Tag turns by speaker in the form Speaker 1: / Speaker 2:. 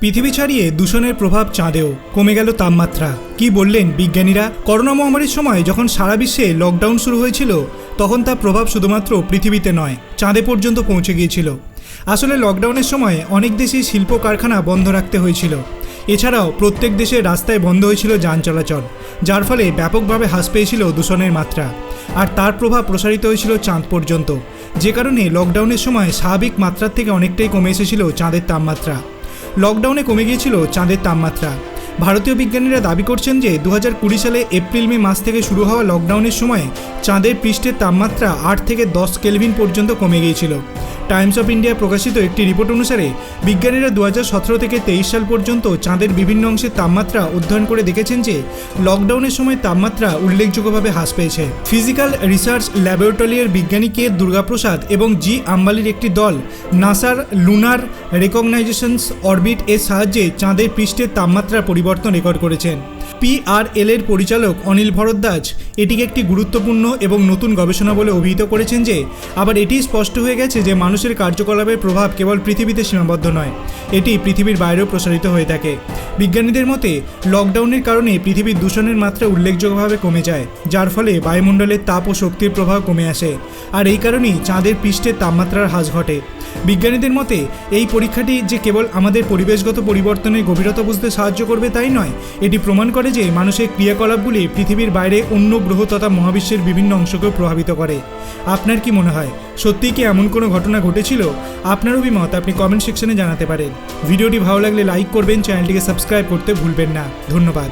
Speaker 1: পৃথিবী ছাড়িয়ে দূষণের প্রভাব চাঁদেও। কমে গেল তাপমাত্রা। কি বললেন বিজ্ঞানীরা? করোনা মহামারীর সময় যখন সারা বিশ্বে লকডাউন শুরু হয়েছিল, তখন তার প্রভাব শুধুমাত্র পৃথিবীতে নয়, চাঁদে পর্যন্ত পৌঁছে গিয়েছিল। আসলে লকডাউনের সময় অনেক দেশেই শিল্প কারখানা বন্ধ রাখতে হয়েছিল। এছাড়াও প্রত্যেক দেশের রাস্তায় বন্ধ হয়েছিল যান চলাচল, যার ফলে ব্যাপকভাবে হ্রাস পেয়েছিল দূষণের মাত্রা। আর তার প্রভাব প্রসারিত হয়েছিল চাঁদ পর্যন্ত। যে কারণে লকডাউনের সময় স্বাভাবিক মাত্রার থেকে অনেকটাই কমে এসেছিল চাঁদের তাপমাত্রা। লকডাউনে কমে গিয়েছিল চাঁদের তাপমাত্রা। ভারতীয় বিজ্ঞানীরা দাবি করছেন যে দু সালে এপ্রিল, মে মাস থেকে শুরু হওয়া লকডাউনের সময় চাঁদের পৃষ্ঠের তাপমাত্রা আট থেকে দশ কেলভিন পর্যন্ত কমে গিয়েছিল। টাইমস অফ ইন্ডিয়া প্রকাশিত একটি রিপোর্ট অনুসারে, বিজ্ঞানীরা দু থেকে তেইশ সাল পর্যন্ত চাঁদের বিভিন্ন অংশের তাপমাত্রা অধ্যয়ন করে দেখেছেন যে, লকডাউনের সময় তাপমাত্রা উল্লেখযোগ্যভাবে হ্রাস পেয়েছে। ফিজিক্যাল রিসার্চ ল্যাবরেটরির বিজ্ঞানী কে দুর্গাপ্রসাদ এবং জি আম্বালির একটি দল, নাসার লুনার রেকগনাইজেশনস অরবিট এর সাহায্যে চাঁদের পৃষ্ঠের তাপমাত্রার পরিবর্তন রেকর্ড করেছেন। পিআরএল এর পরিচালক অনিল ভরদ্বাজ এটিকে একটি গুরুত্বপূর্ণ এবং নতুন গবেষণা বলে অভিহিত করেছেন যে, আবার এটি স্পষ্ট হয়ে গেছে যে, মানুষের কার্যকলাপের প্রভাব কেবল পৃথিবীতে সীমাবদ্ধ নয়, এটি পৃথিবীর বাইরেও প্রসারিত হয়ে থাকে। বিজ্ঞানীদের মতে লকডাউনের কারণে পৃথিবীর দূষণের মাত্রা উল্লেখযোগ্যভাবে কমে যায়, যার ফলে বায়ুমণ্ডলের তাপ ও শক্তির প্রভাব কমে আসে। আর এই কারণেই চাঁদের পৃষ্ঠের তাপমাত্রার হ্রাস ঘটে। বিজ্ঞানীদের মতে, এই পরীক্ষাটি যে কেবল আমাদের পরিবেশগত পরিবর্তনের গভীরতা বুঝতে সাহায্য করবে তাই নয়, এটি প্রমাণ করে যে মানুষের ক্রিয়াকলাপগুলি পৃথিবীর বাইরে অন্য গ্রহ তথা মহাবিশ্বের বিভিন্ন অংশকেও প্রভাবিত করে। আপনার কি মনে হয়, সত্যিই কি এমন কোনো ঘটনা ঘটেছিল? আপনার অভিমত আপনি কমেন্ট সেকশনে জানাতে পারেন। ভিডিওটি ভালো লাগলে লাইক করবেন, চ্যানেলটিকে সাবস্ক্রাইব করতে ভুলবেন না। ধন্যবাদ।